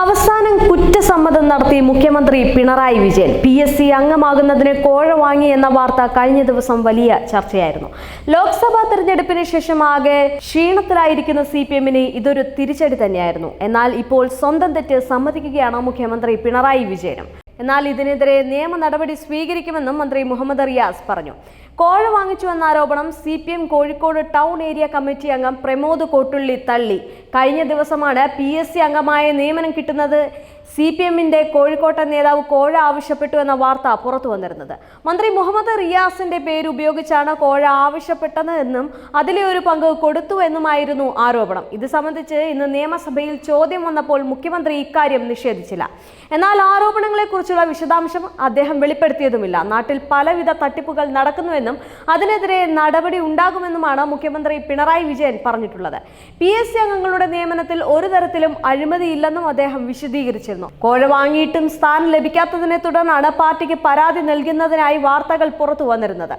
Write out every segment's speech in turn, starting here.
അവസാനം കുറ്റസമ്മതം നടത്തി മുഖ്യമന്ത്രി Pinarayi Vijayan. P S C അംഗമാകുന്നതിന് കോഴ വാങ്ങി എന്ന വാർത്ത കഴിഞ്ഞ ദിവസം വലിയ ചർച്ചയായിരുന്നു. ലോക്സഭാ തെരഞ്ഞെടുപ്പിന് ശേഷം ആകെ ക്ഷീണത്തിലായിരിക്കുന്ന സി പി എമ്മിന് ഇതൊരു തിരിച്ചടി തന്നെയായിരുന്നു. എന്നാൽ ഇപ്പോൾ സ്വന്തം തെറ്റ് സമ്മതിക്കുകയാണ് മുഖ്യമന്ത്രി പിണറായി വിജയനും. എന്നാൽ ഇതിനെതിരെ നിയമ നടപടി സ്വീകരിക്കുമെന്നും മന്ത്രി മുഹമ്മദ് റിയാസ് പറഞ്ഞു. കോഴ വാങ്ങിച്ചു എന്ന ആരോപണം C P M Kozhikode town area committee അംഗം പ്രമോദ് കോട്ടുള്ളി തള്ളി. കഴിഞ്ഞ ദിവസമാണ് പി എസ് സി അംഗമായ നിയമനം കിട്ടുന്നത്. സി പി എമ്മിന്റെ കോഴിക്കോട്ടെ നേതാവ് കോഴ ആവശ്യപ്പെട്ടു എന്ന വാർത്ത പുറത്തു വന്നിരുന്നത്. മന്ത്രി മുഹമ്മദ് റിയാസിന്റെ പേര് ഉപയോഗിച്ചാണ് കോഴ ആവശ്യപ്പെട്ടത് എന്നും അതിലെ ഒരു പങ്ക് കൊടുത്തു എന്നുമായിരുന്നു ആരോപണം. ഇത് സംബന്ധിച്ച് ഇന്ന് നിയമസഭയിൽ ചോദ്യം വന്നപ്പോൾ മുഖ്യമന്ത്രി ഇക്കാര്യം നിഷേധിച്ചില്ല. എന്നാൽ ആരോപണങ്ങളെക്കുറിച്ചുള്ള വിശദാംശം അദ്ദേഹം വെളിപ്പെടുത്തിയതുമില്ല. നാട്ടിൽ പലവിധ തട്ടിപ്പുകൾ നടക്കുന്നുവെന്നും അതിനെതിരെ നടപടി ഉണ്ടാകുമെന്നുമാണ് മുഖ്യമന്ത്രി പിണറായി വിജയൻ പറഞ്ഞിട്ടുള്ളത്. പി അംഗങ്ങളുടെ നിയമനത്തിൽ ഒരു തരത്തിലും അഴിമതിയില്ലെന്നും അദ്ദേഹം വിശദീകരിച്ചിരുന്നു. കോഴ വാങ്ങിയിട്ടും സ്ഥാനം ലഭിക്കാത്തതിനെ തുടർന്നാണ് പാർട്ടിക്ക് പരാതി നൽകുന്നതിനായി വാർത്തകൾ പുറത്തു വന്നിരുന്നത്.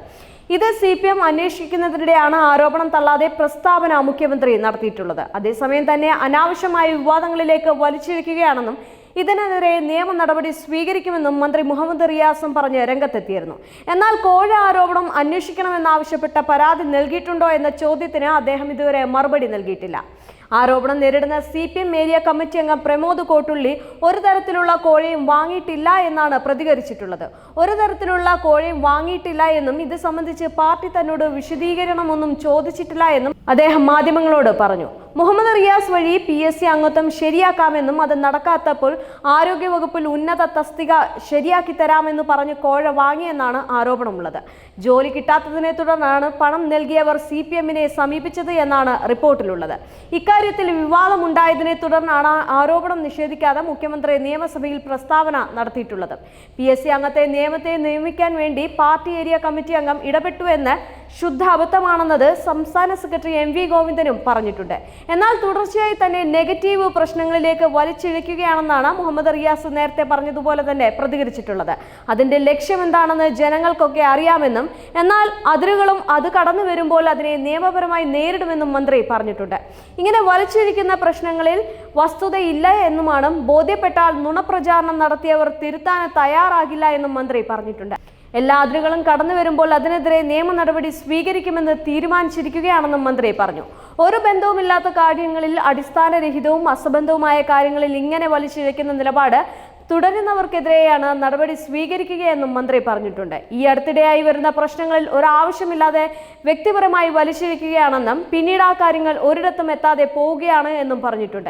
ഇത് സി പി എം അന്വേഷിക്കുന്നതിനിടെയാണ് ആരോപണം തള്ളാതെ പ്രസ്താവന മുഖ്യമന്ത്രി നടത്തിയിട്ടുള്ളത്. അതേസമയം തന്നെ അനാവശ്യമായ വിവാദങ്ങളിലേക്ക് വലിച്ചിഴക്കുകയാണെന്നും ഇതിനെതിരെ നിയമ നടപടി സ്വീകരിക്കുമെന്നും മന്ത്രി മുഹമ്മദ് റിയാസും പറഞ്ഞ് രംഗത്തെത്തിയിരുന്നു. എന്നാൽ കോഴ ആരോപണം അന്വേഷിക്കണമെന്നാവശ്യപ്പെട്ട പരാതി നൽകിയിട്ടുണ്ടോ എന്ന ചോദ്യത്തിന് അദ്ദേഹം ഇതുവരെ മറുപടി നൽകിയിട്ടില്ല. ആരോപണം നേരിടുന്ന C P M area committee അംഗം പ്രമോദ് കോട്ടുള്ളി ഒരു തരത്തിലുള്ള കോഴയും വാങ്ങിയിട്ടില്ല എന്നാണ് പ്രതികരിച്ചിട്ടുള്ളത്. ഒരു തരത്തിലുള്ള കോഴയും വാങ്ങിയിട്ടില്ല എന്നും ഇത് സംബന്ധിച്ച് പാർട്ടി തന്നോട് വിശദീകരണമൊന്നും ചോദിച്ചിട്ടില്ല എന്നും അദ്ദേഹം മാധ്യമങ്ങളോട് പറഞ്ഞു. മുഹമ്മദ് റിയാസ് വഴി പി എസ് സി അംഗത്വം ശരിയാക്കാമെന്നും അത് നടക്കാത്തപ്പോൾ ആരോഗ്യവകുപ്പിൽ ഉന്നത തസ്തിക ശരിയാക്കി തരാമെന്ന് പറഞ്ഞ് കോഴ വാങ്ങിയെന്നാണ് ആരോപണമുള്ളത്. ജോലി കിട്ടാത്തതിനെ തുടർന്നാണ് പണം നൽകിയവർ സി പി എമ്മിനെ സമീപിച്ചത് എന്നാണ് റിപ്പോർട്ടിലുള്ളത്. ഇക്കാര്യത്തിൽ വിവാദമുണ്ടായതിനെ തുടർന്നാണ് ആരോപണം നിഷേധിക്കാതെ മുഖ്യമന്ത്രി നിയമസഭയിൽ പ്രസ്താവന നടത്തിയിട്ടുള്ളത്. പി എസ് സി അംഗത്തെ നിയമത്തെ നിയമിക്കാൻ വേണ്ടി പാർട്ടി ഏരിയ കമ്മിറ്റി അംഗം ഇടപെട്ടു എന്ന് ശുദ്ധ അബദ്ധമാണെന്നത് സംസ്ഥാന സെക്രട്ടറി എം വി ഗോവിന്ദനും പറഞ്ഞിട്ടുണ്ട്. എന്നാൽ തുടർച്ചയായി തന്നെ നെഗറ്റീവ് പ്രശ്നങ്ങളിലേക്ക് വലിച്ചിഴക്കുകയാണെന്നാണ് മുഹമ്മദ് റിയാസ് നേരത്തെ പറഞ്ഞതുപോലെ തന്നെ പ്രതികരിച്ചിട്ടുള്ളത്. അതിന്റെ ലക്ഷ്യം എന്താണെന്ന് ജനങ്ങൾക്കൊക്കെ അറിയാമെന്നും എന്നാൽ അതിരുകളും അത് കടന്നു വരുമ്പോൾ അതിനെ നിയമപരമായി നേരിടുമെന്നും മന്ത്രി പറഞ്ഞിട്ടുണ്ട്. ഇങ്ങനെ വലിച്ചിഴിക്കുന്ന പ്രശ്നങ്ങളിൽ വസ്തുതയില്ല എന്നുമാണ് ബോധ്യപ്പെട്ടാൽ നുണപ്രചാരണം നടത്തിയവർ തിരുത്താൻ തയ്യാറാകില്ല എന്നും മന്ത്രി പറഞ്ഞിട്ടുണ്ട്. എല്ലാ അതിരുകളും കടന്നു വരുമ്പോൾ അതിനെതിരെ നിയമ നടപടി സ്വീകരിക്കുമെന്ന് തീരുമാനിച്ചിരിക്കുകയാണെന്നും മന്ത്രി പറഞ്ഞു. ഒരു ബന്ധവുമില്ലാത്ത കാര്യങ്ങളിൽ അടിസ്ഥാനരഹിതവും അസംബന്ധവുമായ കാര്യങ്ങളിൽ ഇങ്ങനെ വലിച്ചിഴയ്ക്കുന്ന നിലപാട് തുടരുന്നവർക്കെതിരെയാണ് നടപടി സ്വീകരിക്കുകയെന്നും മന്ത്രി പറഞ്ഞിട്ടുണ്ട്. ഈ അടുത്തിടെയായി വരുന്ന പ്രശ്നങ്ങളിൽ ഒരാവശ്യമില്ലാതെ വ്യക്തിപരമായി വലിച്ചിഴയ്ക്കുകയാണെന്നും പിന്നീട് ആ കാര്യങ്ങൾ ഒരിടത്തും എത്താതെ പോവുകയാണ് എന്നും പറഞ്ഞിട്ടുണ്ട്.